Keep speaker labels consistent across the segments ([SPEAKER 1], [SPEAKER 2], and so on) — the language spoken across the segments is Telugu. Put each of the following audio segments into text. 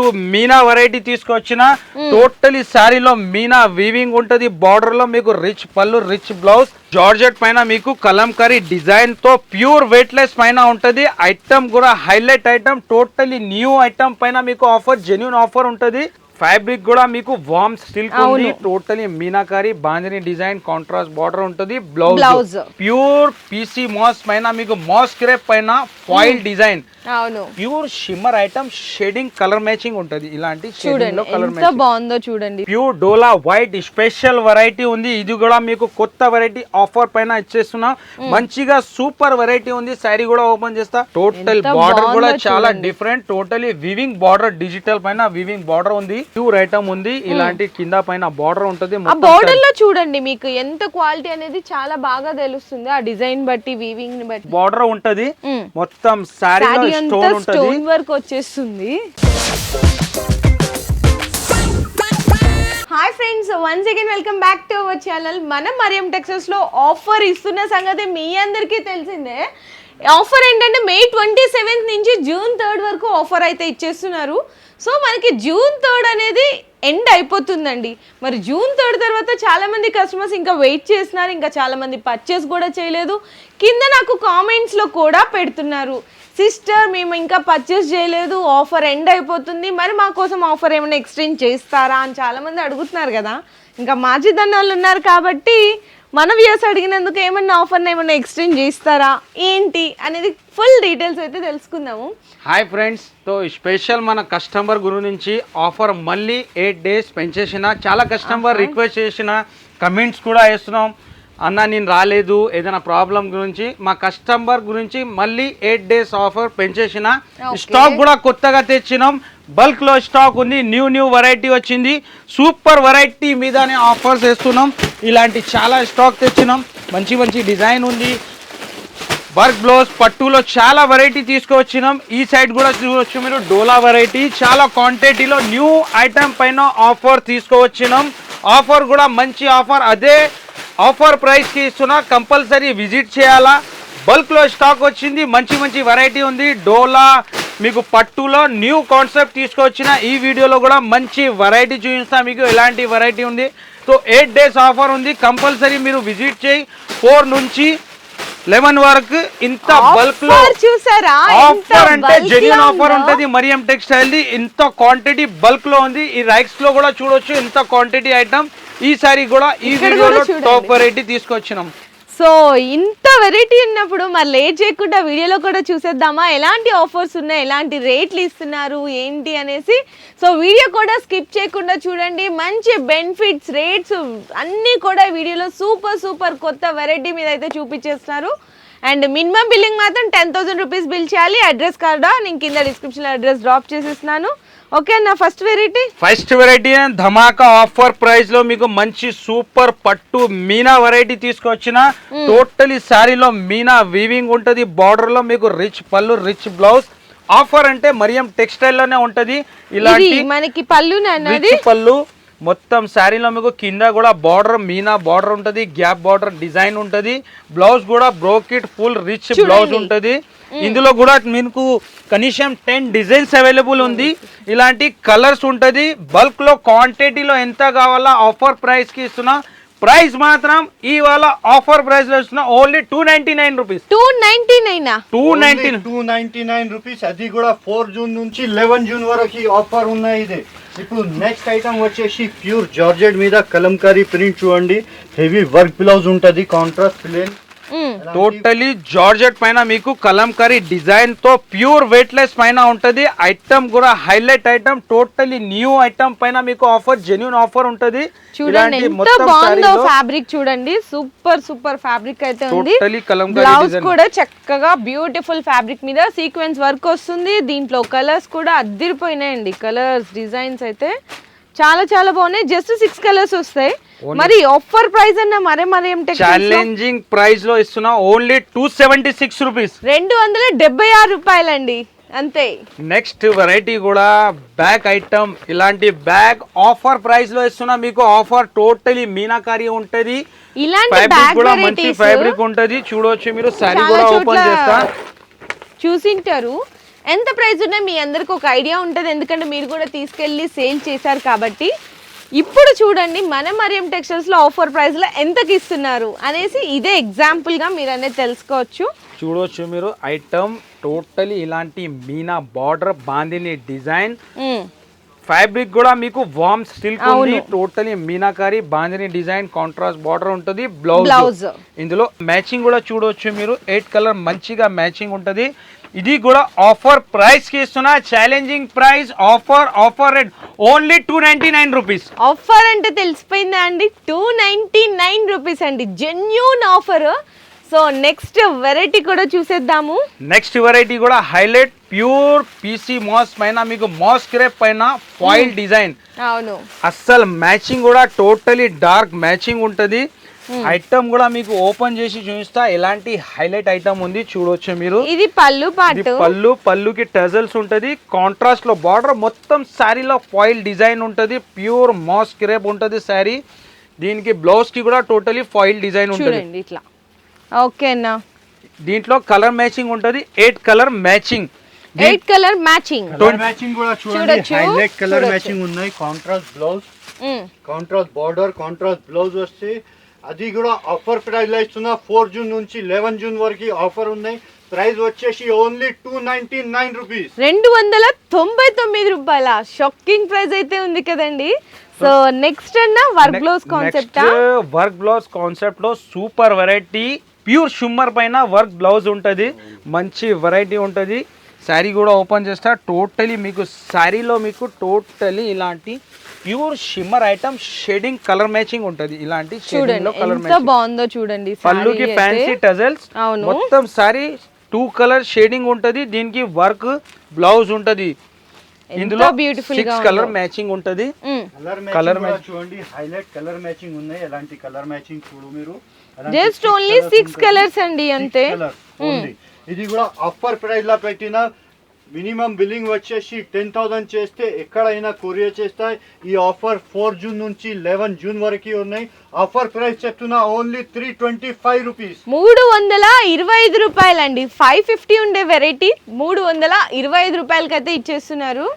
[SPEAKER 1] పట్టు మీనా వెరైటీ తీసుకొచ్చిన టోటలీ శారీలో మీనా వీవింగ్ ఉంటది. బార్డర్లో మీకు రిచ్ పళ్ళు రిచ్ బ్లౌజ్ జార్జెట్ పైన మీకు కలంకరీ డిజైన్తో ప్యూర్ వెయిట్లెస్ పైన ఉంటది. ఐటమ్ కూడా highlight item totally new item పైన మీకు ఆఫర్ జెన్యున్ ఆఫర్ ఉంటది. ఫ్యాబ్రిక్ కూడా మీకు వామ్ సిల్క్ ఉంది. Totally meenakari bandhani design contrast border ఉంటది. బ్లౌజ్. ప్యూర్ పీసీ మాస్ పైన మీకు మాస్ క్రేప్ పైన ఫాయిల్ డిజైన్
[SPEAKER 2] అవును.
[SPEAKER 1] Pure shimmer item shading colour matching ఉంటది. ఇలాంటి షేడింగ్
[SPEAKER 2] చూడండి
[SPEAKER 1] లో కలర్ మ్యాచింగ్
[SPEAKER 2] బాగుందో చూడండి.
[SPEAKER 1] Pure dola white special variety ఉంది. ఇది కూడా మీకు కొత్త వెరైటీ ఆఫర్ పైన ఇచ్చేస్తున్నా. మంచిగా సూపర్ వెరైటీ ఉంది. శారీ కూడా ఓపెన్ చేస్తా. టోటల్ బార్డర్ కూడా చాలా. Different totally weaving border digital పైన వివింగ్ బార్డర్ ఉంది. ప్యూర్ ఐటమ్ ఉంది. ఇలాంటి కింద పైన బార్డర్ ఉంటది.
[SPEAKER 2] ఆ బోర్డర్లో చూడండి మీకు ఎంత క్వాలిటీ అనేది చాలా బాగా తెలుస్తుంది. ఆ డిజైన్ బట్టి వీవింగ్ని బట్టి.
[SPEAKER 1] బార్డర్ ఉంటది. మొత్తం
[SPEAKER 2] అంతా
[SPEAKER 1] స్టోన్
[SPEAKER 2] వర్క్ వచ్చేస్తుంది. Hi friends once again welcome back to our channel మనం మరియం టెక్సస్లో ఆఫర్ ఇస్తున్న సంగతి మీ అందరికీ తెలిసిందే. ఆఫర్ ఏంటంటే మే ట్వంటీ సెవెంత్ నుంచి జూన్ థర్డ్ వరకు ఆఫర్ అయితే ఇచ్చేస్తున్నారు. సో మనకి జూన్ థర్డ్ అనేది ఎండ్ అయిపోతుందండి. మరి జూన్ థర్డ్ తర్వాత చాలామంది కస్టమర్స్ ఇంకా వెయిట్ చేస్తున్నారు ఇంకా చాలామంది పర్చేస్ కూడా చేయలేదు. కింద నాకు కామెంట్స్లో కూడా పెడుతున్నారు సిస్టర్ మేము ఇంకా పర్చేస్ చేయలేదు ఆఫర్ ఎండ్ అయిపోతుంది మరి మా కోసం ఆఫర్ ఏమైనా ఎక్స్టెండ్ చేస్తారా? అని చాలామంది అడుగుతున్నారు కదా. ఇంకా మాజిదన్న వాళ్ళు ఉన్నారు కాబట్టి మన వ్యూస్ అడిగినందుకు ఏమన్నా ఆఫర్ ఏమన్నా ఎక్స్టెండ్ చేస్తారా? ఏంటి? అనేది ఫుల్ డీటెయిల్స్ అయితే తెలుసుకుందాము.
[SPEAKER 1] Hi friends. తో స్పెషల్ మన కస్టమర్ గురించి ఆఫర్ మళ్ళీ ఎయిట్ డేస్ పెంచేసిన చాలా కస్టమర్ రిక్వెస్ట్ చేసిన కమెంట్స్ కూడా వేస్తున్నాం. అన్న నేను రాలేదు. ఏదైనా ప్రాబ్లం గురించి మా కస్టమర్ గురించి మళ్ళీ ఎయిట్ డేస్ ఆఫర్ పెంచేసిన. స్టాక్ కూడా కొత్తగా తెచ్చినాం. బల్క్లో స్టాక్ ఉంది. న్యూ న్యూ వెరైటీ వచ్చింది. సూపర్ వెరైటీ మీదనే ఆఫర్స్ వేస్తున్నాం. ఇలాంటి చాలా స్టాక్ తెచ్చినాం. మంచి మంచి డిజైన్ ఉంది. వర్క్ బ్లౌజ్ పట్టులో చాలా వెరైటీ తీసుకువచ్చినాం. ఈ సైడ్ కూడా చూడవచ్చు మీరు. డోలా వెరైటీ. చాలా క్వాంటిటీలో న్యూ ఐటమ్ పైన ఆఫర్ తీసుకువచ్చినాం. ఆఫర్ కూడా మంచి ఆఫర్. అదే ఆఫర్ ప్రైస్కి ఇస్తున్నా. కంపల్సరీ విజిట్ చేయాలా? బల్క్లో స్టాక్ వచ్చింది. మంచి మంచి వెరైటీ ఉంది. డోలా మీకు పట్టులో న్యూ కాన్సెప్ట్ తీసుకొచ్చిన ఈ వీడియోలో కూడా మంచి వెరైటీ చూపిస్తా. మీకు ఎలాంటి వెరైటీ ఉంది? సో ఎయిట్ డేస్ ఆఫర్ ఉంది. కంపల్సరీ మీరు విజిట్ చేయి. ఫోర్ నుంచి లెవెన్ వరకు ఇంత బల్క్లో
[SPEAKER 2] ఆఫర్ చూసారా?
[SPEAKER 1] ఆఫర్ అంటే జెన్యున్ ఆఫర్? ఉంటది. మరియం టెక్స్టైల్ ది ఇంత క్వాంటిటీ బల్క్లో ఉంది. ఈ రైక్స్లో కూడా చూడొచ్చు. ఇంత క్వాంటిటీ ఐటమ్ ఈ సారీ కూడా ఈ వీడియోలో. టాప్ వెరైటీ తీసుకొచ్చినాం.
[SPEAKER 2] సో ఇంత వెరైటీ ఉన్నప్పుడు మరి లేట్ చేయకుండా వీడియోలో కూడా చూసేద్దామా? ఎలాంటి ఆఫర్స్ ఉన్నాయి? ఎలాంటి రేట్లు ఇస్తున్నారు? ఏంటి అనేసి? సో వీడియో కూడా స్కిప్ చేయకుండా చూడండి. మంచి బెనిఫిట్స్ రేట్స్ అన్నీ కూడా వీడియోలో సూపర్ సూపర్ కొత్త వెరైటీ మీద అయితే చూపించేస్తున్నారు. అండ్ మినిమం బిల్లింగ్ మాత్రం టెన్ థౌసండ్ రూపీస్ బిల్ చేయాలి. అడ్రస్ కార్డా నేను కింద డిస్క్రిప్షన్లో అడ్రస్ డ్రాప్ చేసేస్తున్నాను. ఓకే నా ఫస్ట్ వెరైటీ
[SPEAKER 1] ఫస్ట్ వెరైటీ ధమాకా ఆఫర్ ప్రైస్లో మీకు మంచి సూపర్ పట్టు మీనా వెరైటీ తీసుకొచ్చిన టోటలీ శారీలో మీనా వీవింగ్ ఉంటది బార్డర్లో మీకు రిచ్ పళ్ళు రిచ్ బ్లౌజ్ ఆఫర్ అంటే మరియం టెక్స్టైల్లోనే ఉంటది. ఇలాంటి
[SPEAKER 2] మనకి
[SPEAKER 1] రిచ్ పళ్ళు. మొత్తం శారీలో మీకు కింద కూడా బార్డర్ మీనా బార్డర్ ఉంటది గ్యాప్ బార్డర్ డిజైన్ ఉంటది. బ్లౌజ్ కూడా బ్రోకెట్ ఫుల్ రిచ్. బ్లౌజ్ ఉంటది. ఇందులో కూడా మీకు కనీసం టెన్ డిజైన్స్ అవైలబుల్ ఉంది. ఇలాంటి కలర్స్ ఉంటది. బల్క్లో క్వాంటిటీలో ఎంత కావాలా ఆఫర్ ప్రైస్కి ఇస్తున్నా. ప్రైస్ మాత్రం ఇవాళ ఆఫర్ ప్రైస్లో ఇస్తున్నా. Only two ninety nine rupees
[SPEAKER 2] two ninety నైనా
[SPEAKER 1] two ninety
[SPEAKER 3] two ninety nine rupees అది కూడా ఫోర్ జూన్ నుంచి లెవెన్ జూన్ వరకు ఆఫర్ ఉన్నాయి ఇది. ఇప్పుడు నెక్స్ట్ ఐటమ్ వచ్చేసి ప్యూర్ జార్జెట్ మీద కలంకారీ ప్రింట్ చూడండి. హెవీ వర్క్ బ్లౌజ్ ఉంటుంది. కాంట్రాస్ట్ ప్లేన్
[SPEAKER 1] టోటలీ జార్జెట్ పైన మీకు కలంకరీ డిజైన్తో ప్యూర్ వెయిట్లెస్ పైన ఉంటది. ఐటమ్ కూడా highlight item totally new item పైన మీకు ఆఫర్ జెన్యున్ ఆఫర్ ఉంటది.
[SPEAKER 2] చూడండి ఎంత బాగుందో ఫ్యాబ్రిక్ చూడండి. సూపర్ సూపర్ ఫ్యాబ్రిక్ అయితే ఉంది. బ్లౌజ్. కూడా చక్కగా బ్యూటిఫుల్ ఫ్యాబ్రిక్ మీద సీక్వెన్స్ వర్క్ వస్తుంది. దీంట్లో కలర్స్ కూడా అద్దిరిపోయినాయండి. కలర్స్ డిజైన్స్ అయితే చాలా చాలా బాగున్నాయి. జస్ట్ సిక్స్ కలర్స్ వస్తాయి. మరి ఆఫర్ ప్రైస్ అన్న మరే మరేం
[SPEAKER 1] ఛాలెంజింగ్ ప్రైస్లో ఇస్తున్నా only two seventy six rupees
[SPEAKER 2] రెండు వందల డెబ్బై ఆరు రూపాయలండి అంతే.
[SPEAKER 1] నెక్స్ట్ వెరైటీ కూడా బ్యాగ్ ఐటమ్ ఇలాంటి బ్యాగ్ ఆఫర్ ప్రైస్లో ఇస్తున్నా మీకు ఆఫర్ టోటలీ మీనాకారి ఉంటది.
[SPEAKER 2] ఇలాంటి బ్యాగ్
[SPEAKER 1] కూడా మంచి ఫ్యాబ్రిక్ ఉంటది. చూడొచ్చు మీరు సారీ కూడా ఓపెన్ చేస్తా.
[SPEAKER 2] చూసింటారు. ఎంత ప్రైస్ ఉన్నాయి మీ అందరికి ఒక ఐడియా ఉంటుంది ఎందుకంటే మీరు కూడా తీసుకెళ్ళి సేల్ చేశారు కాబట్టి. ఇప్పుడు చూడండి మన మరియం టెక్స్టైల్స్లో ఆఫర్ ప్రైస్లో ఎంతకి ఇస్తున్నారు అనేసి ఇదే ఎగ్జాంపుల్గా మీరు అనేది తెలుసుకోవచ్చు
[SPEAKER 1] చూడవచ్చు మీరు ఐటమ్ టోటలీ ఇలాంటి meena border bandhani design. Fabric కూడా మీకు వామ్ సిల్క్ ఉంది. Totally meenakari bandhani design contrast border ఉంటుంది బ్లౌజ్. ఇందులో మ్యాచింగ్ కూడా చూడవచ్చు మీరు ఎయిట్ కలర్ మంచిగా మ్యాచింగ్ ఉంటుంది ఇది కూడా ఆఫర్ ప్రైస్కి ఇస్తున్నా challenging price offer offer rate only two ninety nine rupees
[SPEAKER 2] offer అంటే తెలిసిపోయిందా అండి? టూ నైంటీ నైన్ రూపీస్ అండి. Genuine offer so next variety కూడా చూసేద్దాము.
[SPEAKER 1] నెక్స్ట్ వెరైటీ కూడా హైలైట్ ప్యూర్ పీసీ మాస్ పైన మీకు మాస్ క్రేప్ పైన ఫాయిల్ డిజైన్
[SPEAKER 2] అవును.
[SPEAKER 1] అస్సలు మ్యాచింగ్ కూడా టోటలీ డార్క్ మ్యాచింగ్ ఉంటుంది. ఐటమ్ కూడా మీకు ఓపెన్ చేసి చూపిస్తా. ఎలాంటి హైలైట్ ఐటమ్ ఉంది చూడొచ్చు మీరు.
[SPEAKER 2] ఇది పళ్ళు పాటు.
[SPEAKER 1] పళ్ళు పళ్ళుకి టజల్స్ ఉంటది. కాంట్రాస్ట్లో బార్డర్ మొత్తం శారీలో ఫాయిల్ డిజైన్ ఉంటది. ప్యూర్ మాస్ క్రేప్ ఉంటది శారీ దీనికి బ్లౌజ్కి కూడా టోటలీ ఫాయిల్ డిజైన్ ఉంటది.
[SPEAKER 2] చూడండి ఇట్లా. ఓకే అన్న.
[SPEAKER 1] దీంట్లో కలర్ మ్యాచింగ్ ఉంటది. Eight colour matching
[SPEAKER 2] eight colour matching
[SPEAKER 3] matching కూడా చూడండి.
[SPEAKER 2] చూడొచ్చు,
[SPEAKER 3] హైలైట్ కలర్. మ్యాచింగ్ ఉన్నాయి. Contrast blouse contrast border contrast blouse వస్తే అది కూడా ఆఫర్ ప్రైస్లో ఇస్తున్నా. ఫోర్ జూన్ నుంచి లెవెన్ జూన్ వరకు ఆఫర్ ఉన్నాయి. ప్రైస్ వచ్చేసి only two ninety nine rupees
[SPEAKER 2] రెండు వందల తొంభై తొమ్మిది రూపాయల. షాకింగ్ ప్రైస్ అయితే ఉంది కదండి. సో నెక్స్ట్ అన్న work blouse concept
[SPEAKER 1] work blouse కాన్సెప్ట్లో సూపర్ వెరైటీ ప్యూర్ షుమ్మర్ పైన వర్క్ బ్లౌజ్ ఉంటది. మంచి వెరైటీ ఉంటది. శారీ కూడా ఓపెన్ చేస్తా. టోటలీ మీకు శారీలో మీకు టోటలీ ఇలాంటి pure shimmer item shading colour matching ఉంటది ఇలాంటి
[SPEAKER 2] చూడండి
[SPEAKER 1] కలర్
[SPEAKER 2] ఎంత బాగుందో చూడండి
[SPEAKER 1] పళ్ళుకి ఫ్యాన్సీ. టజల్స్
[SPEAKER 2] అవును.
[SPEAKER 1] మొత్తం సారీ టూ కలర్ షేడింగ్ ఉంటది దీనికి వర్క్ బ్లౌజ్ ఉంటది ఇందులో
[SPEAKER 2] ఉందో.
[SPEAKER 1] కలర్ మ్యాచింగ్ ఉంటది.
[SPEAKER 3] కలర్ మ్యాచింగ్ చూడండి హైలైట్ కలర్ మ్యాచింగ్ ఉన్నాయి ఎలాంటి కలర్ మ్యాచింగ్ చూడు మీరు
[SPEAKER 2] జస్ట్ ఓన్లీ సిక్స్. కలర్స్ అండి అంతే.
[SPEAKER 3] ఇది కూడా ఆఫర్ ప్రైస్ లా పెట్టిన మినిమం బిల్లింగ్ వచ్చేసి టెన్ థౌసండ్ చేస్తే ఎక్కడైనా కొరియర్ చేస్తాయి. ఈ ఆఫర్ ఫోర్ జూన్ నుంచి లెవెన్ జూన్ వరకు ఉన్నాయి. ఆఫర్ ప్రైస్ చెప్తున్నా only three twenty five rupees.
[SPEAKER 2] మూడు వందల ఇరవై ఐదు రూపాయలండి. ఫైవ్ ఫిఫ్టీ ఉండే వెరైటీ మూడు వందల ఇరవై ఐదు రూపాయలకైతే ఇచ్చేస్తున్నారు.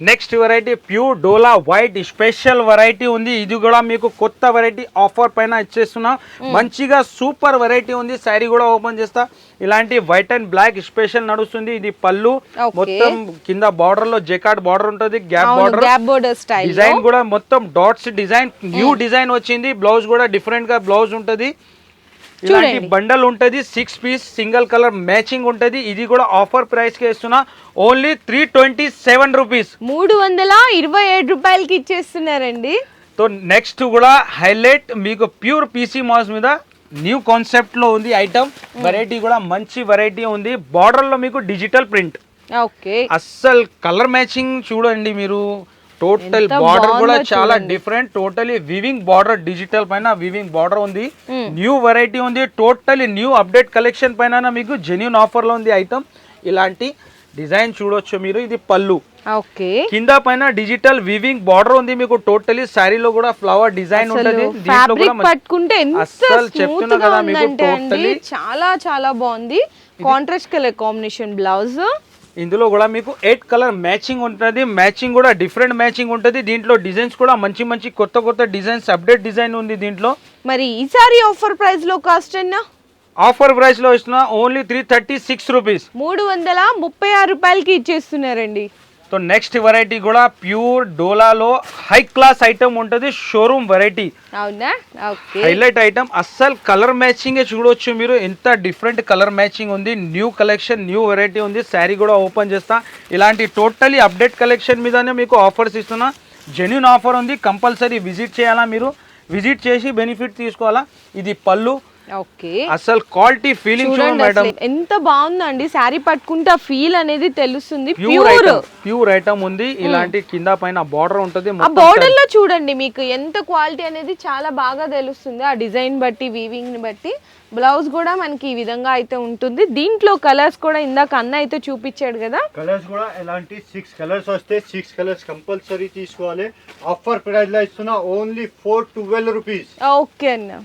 [SPEAKER 1] Next variety pure dola white special variety ఉంది. ఇది కూడా మీకు కొత్త వెరైటీ ఆఫర్ పైన ఇచ్చేస్తున్నా. మంచిగా సూపర్ వెరైటీ ఉంది. శారీ కూడా ఓపెన్ చేస్తా. ఇలాంటి వైట్ అండ్ బ్లాక్ స్పెషల్ నడుస్తుంది. ఇది పళ్ళు. మొత్తం కింద బార్డర్లో జెకాట్ బార్డర్ ఉంటుంది. గ్యాప్ బార్డర్ డిజైన్ కూడా మొత్తం డాట్స్ డిజైన్ న్యూ డిజైన్ వచ్చింది. బ్లౌజ్ కూడా డిఫరెంట్గా బ్లౌజ్ ఉంటది. ఇలాంటి. బండల్ ఉంటది six piece single colour matching ఉంటది. ఇది కూడా ఆఫర్ ప్రైస్కి ఇస్తున్నా. Only three twenty seven rupees
[SPEAKER 2] మూడు వందల ఇరవై ఏడు రూపాయలకి ఇచ్చేస్తున్నారండి.
[SPEAKER 1] సో నెక్స్ట్ కూడా హైలైట్ మీకు ప్యూర్ పీసీ మాస్ మీద న్యూ కాన్సెప్ట్లో ఉంది ఐటమ్ వెరైటీ కూడా మంచి వెరైటీ ఉంది. బార్డర్లో మీకు డిజిటల్ ప్రింట్
[SPEAKER 2] ఓకే
[SPEAKER 1] అస్సలు కలర్ మ్యాచింగ్ చూడండి మీరు. టోటల్ బార్డర్ కూడా చాలా. Different totally weaving border digital పైన వివింగ్ బార్డర్ ఉంది.
[SPEAKER 2] Hmm.
[SPEAKER 1] న్యూ వెరైటీ ఉంది. టోటలీ న్యూ అప్డేట్ కలెక్షన్ పైన మీకు జెన్యున్ ఆఫర్లో ఉంది ఐటమ్ ఇలాంటి డిజైన్ చూడొచ్చు మీరు. ఇది పళ్ళు.
[SPEAKER 2] ఓకే.
[SPEAKER 1] కింద పైన డిజిటల్ వివింగ్ బార్డర్ ఉంది మీకు. టోటలీ శారీలో కూడా ఫ్లవర్ డిజైన్ ఉంటది. దీంట్లో కూడా
[SPEAKER 2] పట్టుకుంటే స్మూత్
[SPEAKER 1] చెప్తున్నా కదా మీకు టోటలీ
[SPEAKER 2] చాలా చాలా బాగుంది. కాంట్రాస్ట్ కలర్ కాంబినేషన్ బ్లౌజ్
[SPEAKER 1] ఇందులో కూడా మీకు ఎయిట్ కలర్ మ్యాచింగ్ ఉంటుంది. మ్యాచింగ్ కూడా డిఫరెంట్ మ్యాచింగ్ ఉంటుంది. దీంట్లో డిజైన్స్ కూడా మంచి మంచి కొత్త కొత్త డిజైన్స్ అప్డేట్ డిజైన్ ఉంది దీంట్లో.
[SPEAKER 2] మరి ఈసారి ఆఫర్ ప్రైస్లో కాస్ట్ అన్న
[SPEAKER 1] ఆఫర్ ప్రైస్లో ఇస్తున్నా only three thirty six rupees
[SPEAKER 2] మూడు వందల ముప్పై ఆరు రూపాయలకి ఇచ్చేస్తున్నారండి.
[SPEAKER 1] సో నెక్స్ట్ వెరైటీ కూడా ప్యూర్ డోలాలో హై క్లాస్ ఐటమ్ ఉంటుంది షోరూమ్ వెరైటీ.
[SPEAKER 2] అవునా?
[SPEAKER 1] Highlight item. అస్సలు కలర్ మ్యాచింగ్ చూడొచ్చు మీరు. ఎంత డిఫరెంట్ కలర్ మ్యాచింగ్ ఉంది. న్యూ కలెక్షన్ న్యూ వెరైటీ ఉంది. శారీ కూడా ఓపెన్ చేస్తా. ఇలాంటి టోటలీ అప్డేట్ కలెక్షన్ మీదనే మీకు ఆఫర్స్ ఇస్తున్నా. జెన్యున్ ఆఫర్ ఉంది. కంపల్సరీ విజిట్ చేయాలా మీరు? విజిట్ చేసి బెనిఫిట్ తీసుకోవాలా? ఇది పళ్ళు. అసలు క్వాలిటీ ఫీలింగ్ మేడం.
[SPEAKER 2] ఎంత బాగుందండి. శారీ పట్టుకుంటే ఆ ఫీల్ అనేది తెలుస్తుంది.
[SPEAKER 1] Pure
[SPEAKER 2] pure.
[SPEAKER 1] ఐటమ్ ఉంది. ఇలాంటి కింద పైన బార్డర్ ఉంటుంది
[SPEAKER 2] ఆ బోర్డర్లో చూడండి మీకు ఎంత క్వాలిటీ అనేది చాలా బాగా తెలుస్తుంది. ఆ డిజైన్ బట్టి వీవింగ్ని బట్టి. బ్లౌజ్ కూడా మనకి ఈ విధంగా అయితే ఉంటుంది. దీంట్లో కలర్స్ కూడా ఇందాక అన్న అయితే చూపించాడు కదా.
[SPEAKER 3] కలర్స్ కూడా ఎలాంటి సిక్స్ కలర్స్ వస్తే సిక్స్ కలర్స్ కంపల్సరీ తీసుకోవాలి. ఆఫర్ ప్రైస్లో ఇస్తున్నా only four twelve rupees
[SPEAKER 2] okay అన్న.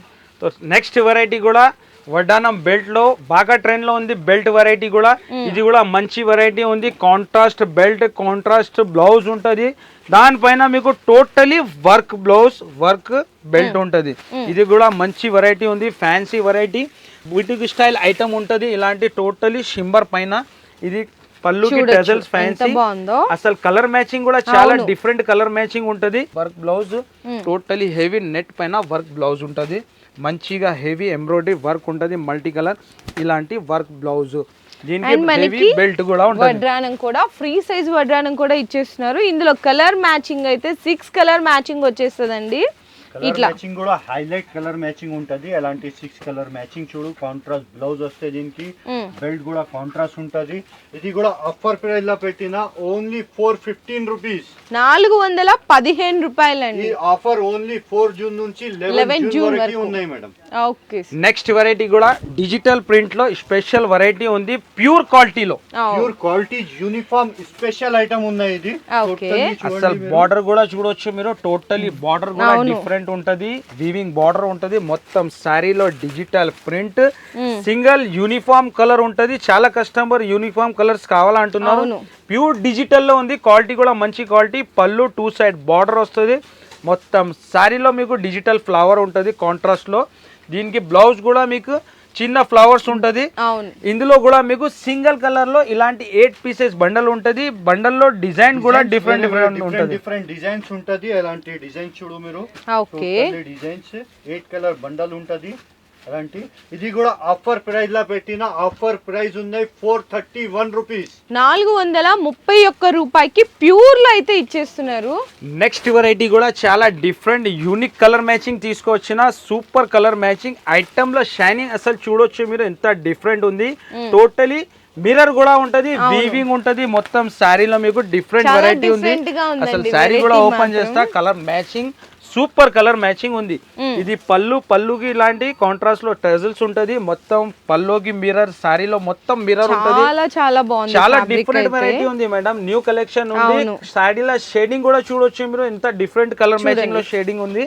[SPEAKER 1] నెక్స్ట్ వెరైటీ కూడా వడ్డానం బెల్ట్లో బాగా ట్రెండ్లో ఉంది బెల్ట్ వెరైటీ కూడా. ఇది కూడా మంచి వెరైటీ ఉంది. కాంట్రాస్ట్ బెల్ట్ కాంట్రాస్ట్ బ్లౌజ్ ఉంటది. దానిపైన మీకు totally work blouse work belt ఉంటది. ఇది కూడా మంచి వెరైటీ ఉంది fancy variety boutique style item ఉంటది. ఇలాంటి టోటలీ షింబర్ పైన ఇది పళ్ళుకి టెజల్స్ ఫ్యాన్సీ
[SPEAKER 2] బాగుందో.
[SPEAKER 1] అసలు కలర్ మ్యాచింగ్ కూడా చాలా. డిఫరెంట్ కలర్ మ్యాచింగ్ ఉంటది. Work blouse totally heavy net పైన వర్క్ బ్లౌజ్ ఉంటది. మంచిగా హెవీ ఎంబ్రాయిడరీ వర్క్ ఉంటది మల్టీ కలర్ ఇలాంటి వర్క్ బ్లౌజ్ దీనికి బెల్ట్ కూడా ఉంటది.
[SPEAKER 2] వడ్రానం కూడా ఫ్రీ సైజ్ వడ్రానం కూడా ఇచ్చేస్తున్నారు. ఇందులో కలర్ మ్యాచింగ్ అయితే సిక్స్ కలర్ మ్యాచింగ్ వచ్చేస్తుందండి. ఇట్లా.
[SPEAKER 3] మ్యాచింగ్ కూడా హైలైట్ కలర్ మ్యాచింగ్ ఉంటది. అలాంటి సిక్స్ కలర్ మ్యాచింగ్ చూడు కాంట్రాస్ట్ బ్లౌజ్ వస్తే దీనికి. బెల్ట్ కూడా కాంట్రాస్ట్ ఉంటది. ఇది కూడా ఆఫర్ ప్రైస్లో పెట్టిన ఓన్లీ ఫోర్ ఫిఫ్టీన్ రూపీస్
[SPEAKER 2] నాలుగు వందల పదిహేను
[SPEAKER 3] ఈ
[SPEAKER 2] రూపాయలండి
[SPEAKER 3] ఆఫర్ ఓన్లీ ఫోర్ జూన్ నుంచి
[SPEAKER 2] 11
[SPEAKER 3] లెవెన్
[SPEAKER 2] జూన్
[SPEAKER 3] వరకు. ఉన్నాయి మేడం.
[SPEAKER 2] ఓకే
[SPEAKER 1] నెక్స్ట్ వెరైటీ కూడా డిజిటల్ ప్రింట్లో స్పెషల్ వెరైటీ ఉంది. ప్యూర్ క్వాలిటీలో
[SPEAKER 3] pure quality uniform special item ఉన్నాయి ఇది.
[SPEAKER 1] అసలు. బార్డర్ కూడా చూడొచ్చు మీరు. టోటలీ బార్డర్ కూడా
[SPEAKER 2] అవును.
[SPEAKER 1] డిఫరెంట్ ఉంటది వీవింగ్ బార్డర్ ఉంటది మొత్తం శారీలో digital print single uniform colour ఉంటది చాలా కస్టమర్ యూనిఫామ్ కలర్స్ కావాలంటున్నారు. ప్యూర్ డిజిటల్లో ఉంది క్వాలిటీ కూడా మంచి క్వాలిటీ పళ్ళు టూ సైడ్ బార్డర్ వస్తుంది. మొత్తం శారీలో మీకు డిజిటల్ ఫ్లవర్ ఉంటుంది కాంట్రాస్ట్లో. దీనికి బ్లౌజ్ కూడా మీకు చిన్న ఫ్లవర్స్ ఉంటది.
[SPEAKER 2] అవును.
[SPEAKER 1] ఇందులో కూడా మీకు సింగిల్ కలర్లో ఇలాంటి ఎయిట్ పీసెస్ బండల్ ఉంటది. బండల్లో డిజైన్ కూడా డిఫరెంట్ డిఫరెంట్ ఉంటది
[SPEAKER 3] డిఫరెంట్ డిజైన్స్ ఉంటది. అలాంటి డిజైన్ చూడు మీరు.
[SPEAKER 2] Okay
[SPEAKER 3] designs eight colour bundle ఉంటది. అలాంటి ఇది కూడా ఆఫర్ ప్రైస్ లా పెట్టిన ఆఫర్ ప్రైస్ ఉన్నాయి ఫోర్ థర్టీ వన్ రూపీస్.
[SPEAKER 2] నాలుగు వందల ముప్పై ఒక్క రూపాయికి ప్యూర్లో అయితే ఇచ్చేస్తున్నారు.
[SPEAKER 1] నెక్స్ట్ వెరైటీ కూడా చాలా డిఫరెంట్ యూనిక్ కలర్ మ్యాచింగ్ తీసుకొచ్చిన సూపర్ కలర్ మ్యాచింగ్ ఐటమ్లో షైనింగ్ అసలు చూడొచ్చు మీరు ఎంత డిఫరెంట్ ఉంది. టోటలీ మిర్రర్ కూడా ఉంటది వీవింగ్ ఉంటది మొత్తం శారీలో మీకు డిఫరెంట్ వెరైటీ ఉంది. అసలు శారీ కూడా ఓపెన్. చేస్తా colour matching super colour matching ఉంది. ఇది పళ్ళు పళ్ళుకి ఇలాంటి కాంట్రాస్ట్లో టెజల్స్ ఉంటది. మొత్తం పళ్ళుకి మిర్రర్ శారీలో మొత్తం మిర్రర్ ఉంటది.
[SPEAKER 2] చాలా చాలా బాగుంది
[SPEAKER 1] చాలా డిఫరెంట్. వెరైటీ ఉంది మేడం న్యూ కలెక్షన్ ఉంది. శారీలో షేడింగ్ కూడా చూడొచ్చు మీరు. ఎంత డిఫరెంట్ కలర్ మ్యాచింగ్లో షేడింగ్ ఉంది.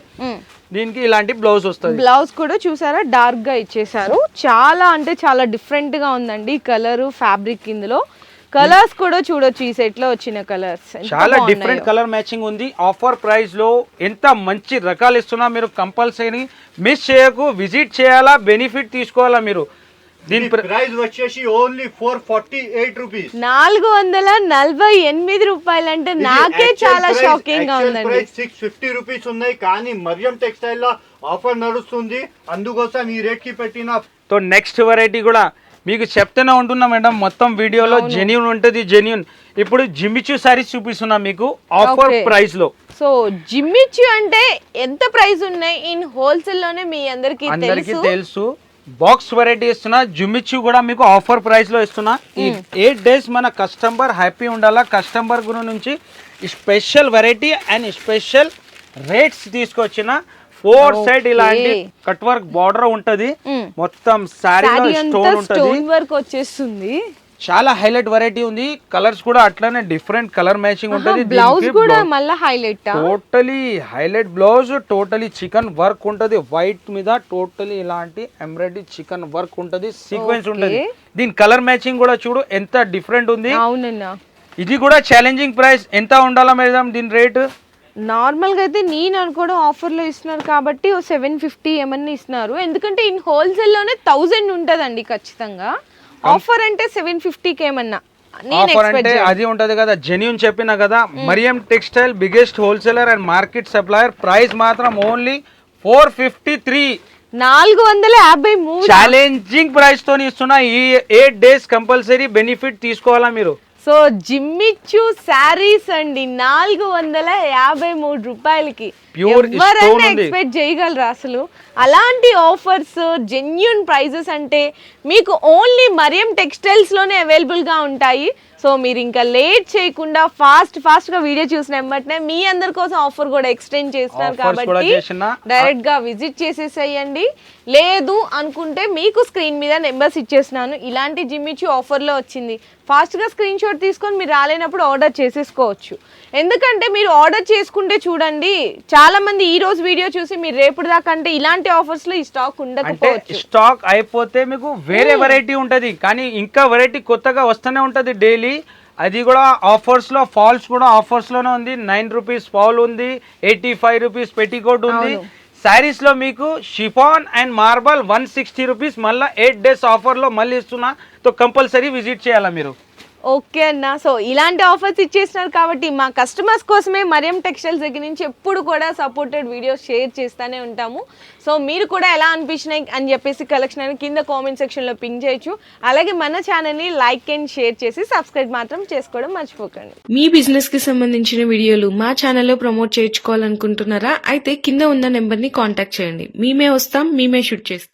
[SPEAKER 1] దీనికి ఇలాంటి బ్లౌజ్ వస్తుంది.
[SPEAKER 2] బ్లౌజ్ కూడా చూసారా? డార్క్గా ఇచ్చేసారు చాలా అంటే చాలా డిఫరెంట్గా ఉందండి కలర్ ఫ్యాబ్రిక్ ఇందులో. కలర్స్ కూడా చూడొచ్చు ఈ సెట్లో వచ్చిన కలర్స్.
[SPEAKER 1] చాలా డిఫరెంట్ కలర్ మ్యాచింగ్ ఉంది. ఆఫర్ ప్రైస్లో ఎంత మంచి రకాలు ఇస్తున్నా మీరు కంపల్సరీ మిస్ చేయకు విజిట్ చేయాలా బెనిఫిట్ తీసుకోవాలా మీరు? దీని ప్ర-
[SPEAKER 3] ప్రైస్ వచ్చేసి only four forty eight rupees
[SPEAKER 2] నాలుగు వందల నలభై ఎనిమిది రూపాయలు అంటే నాకే చాలా షాకింగ్గా ఉందండి.
[SPEAKER 3] సిక్స్ ఫిఫ్టీ రూపీస్ ఉన్నాయి. కానీ మరియం టెక్స్టైల్లో ఆఫర్ నడుస్తుంది. అందుకోసం ఈ రేట్కి పెట్టిన
[SPEAKER 1] తో నెక్స్ట్ వెరైటీ కూడా మీకు చెప్తూనే ఉంటున్నా మేడం మొత్తం వీడియోలో జెన్యున్ ఉంటుంది జెన్యున్ ఇప్పుడు జిమ్మిచూ సారీస్ చూపిస్తున్నా మీకు ఆఫర్. ప్రైస్లో.
[SPEAKER 2] సో జిమ్మిచ్చు అంటే ఎంత ప్రైస్ ఉన్నాయి? ఇన్ హోల్సేల్లోనే మీ అందరికి
[SPEAKER 1] అందరికీ
[SPEAKER 2] తెలుసు.
[SPEAKER 1] తెలుసు. బాక్స్ వెరైటీ ఇస్తున్నా జుమిచ్చు కూడా మీకు ఆఫర్ ప్రైస్లో ఇస్తున్నా. ఈ ఎయిట్ డేస్ మన కస్టమర్ హ్యాపీ ఉండాలా? కస్టమర్ గురి నుంచి special variety and special rates తీసుకొచ్చిన ఫోర్ సైడ్ ఇలాంటి కట్ వర్క్ బార్డర్ ఉంటది. మొత్తం
[SPEAKER 2] శారీ
[SPEAKER 1] స్టోన్ ఉంటది.
[SPEAKER 2] వర్క్ వచ్చేస్తుంది.
[SPEAKER 1] చాలా హైలైట్ వెరైటీ ఉంది. కలర్స్ కూడా అట్లానే డిఫరెంట్ కలర్ మ్యాచింగ్ ఉంటది.
[SPEAKER 2] బ్లౌజ్ కూడా మళ్ళీ highlight
[SPEAKER 1] totally highlight blouse totally chikan work ఉంటది. వైట్ మీద టోటలీ ఇలాంటి ఎంబ్రాయిడరీ చికెన్ వర్క్ ఉంటది. సీక్వెన్స్. ఉంటది. దీని కలర్ మ్యాచింగ్ కూడా చూడు ఎంత డిఫరెంట్ ఉంది.
[SPEAKER 2] అవునన్నా.
[SPEAKER 1] ఇది కూడా ఛాలెంజింగ్ ప్రైస్ ఎంత ఉండాలా మేడం దీని రేట్
[SPEAKER 2] నార్మల్గా అయితే నేను అనుకోవడం ఆఫర్లో ఇస్తున్నారు కాబట్టి ఓ సెవెన్ ఫిఫ్టీ ఏమన్నా ఇస్తున్నారు. ఎందుకంటే ఇన్ హోల్సేల్లోనే థౌజండ్ ఉంటదండి ఖచ్చితంగా. ఆఫర్ అంటే సెవెన్ ఫిఫ్టీకి ఏమన్నా నేను
[SPEAKER 1] ఆఫర్ అంటే అది ఉంటది కదా జెన్యున్ చెప్పిన కదా Mariam textile biggest wholesaler and market supplier price మాత్రం ఓన్లీ ఫోర్ ఫిఫ్టీ త్రీ
[SPEAKER 2] నాలుగు వందల యాభై మూడు.
[SPEAKER 1] ఛాలెంజింగ్ ప్రైస్ తోని ఇస్తున్నా ఈ ఎయిట్ డేస్ కంపల్సరీ బెనిఫిట్ తీసుకోవాలా మీరు?
[SPEAKER 2] సో జిమ్మిచ్చు శారీస్ అండి నాలుగు వందల యాభై మూడు రూపాయలకి ఎవరైనా. ఎక్స్పెక్ట్ చేయగలరా అసలు అలాంటి ఆఫర్స్ జెన్యున్ ప్రైజెస్ అంటే మీకు ఓన్లీ మరియం టెక్స్టైల్స్లోనే అవైలబుల్గా ఉంటాయి. సో మీరు ఇంకా లేట్ చేయకుండా ఫాస్ట్ ఫాస్ట్గా వీడియో చూసిన వెంటనే మీ అందరి కోసం ఆఫర్ కూడా ఎక్స్టెండ్ చేస్తున్నారు కాబట్టి. డైరెక్ట్గా విజిట్ చేసేసేయండి. లేదు అనుకుంటే మీకు స్క్రీన్ మీద నెంబర్స్ ఇచ్చేసినాను ఇలాంటి జిమ్మిచ్చి ఆఫర్లో వచ్చింది. ఫాస్ట్గా స్క్రీన్ షాట్ తీసుకొని మీరు రాలేనప్పుడు ఆర్డర్ చేసేసుకోవచ్చు. ఎందుకంటే మీరు ఆర్డర్ చేసుకుంటే చూడండి చాలా మంది ఈ రోజు వీడియో చూసి మీరు రేపు దాకా అంటే ఇలాంటి ఆఫర్స్లో ఈ స్టాక్ ఉండకపోవచ్చు?
[SPEAKER 1] స్టాక్ అయిపోతే మీకు వేరే వెరైటీ ఉంటది. కానీ ఇంకా వెరైటీ కొత్తగా వస్తూనే ఉంటది డైలీ అది కూడా ఆఫర్స్లో ఫాల్స్ కూడా ఆఫర్స్లోనే ఉంది. నైన్ రూపీస్ ఫాల్ ఉంది ఎయిటీ ఫైవ్ రూపీస్ పెట్టికోట్ ఉంది.
[SPEAKER 2] అవును.
[SPEAKER 1] శారీస్లో మీకు chiffon and marble one sixty rupees మళ్ళీ ఎయిట్ డేస్ ఆఫర్లో మళ్ళీ ఇస్తున్నా. సో కంపల్సరీ విజిట్ చేయాలా మీరు?
[SPEAKER 2] ఓకే అన్న. సో ఇలాంటి ఆఫర్స్ ఇచ్చేసినారు కాబట్టి మా కస్టమర్స్ కోసమే మరియం టెక్స్టైల్స్ దగ్గర నుంచి ఎప్పుడు కూడా సపోర్టెడ్ వీడియోస్ షేర్ చేస్తూనే ఉంటాము. సో మీరు కూడా ఎలా అనిపించినాయి అని చెప్పేసి కలెక్షన్ అని కింద కామెంట్ సెక్షన్లో పింక్ చేయొచ్చు. అలాగే మన ఛానల్ని లైక్ అండ్ షేర్ చేసి సబ్స్క్రైబ్ మాత్రం చేసుకోవడం మర్చిపోకండి.
[SPEAKER 4] మీ బిజినెస్కి సంబంధించిన వీడియోలు మా ఛానల్లో ప్రమోట్ చేయించుకోవాలనుకుంటున్నారా? అయితే కింద ఉన్న నెంబర్ని కాంటాక్ట్ చేయండి. మేమే వస్తాం మేమే షూట్ చేస్తాం.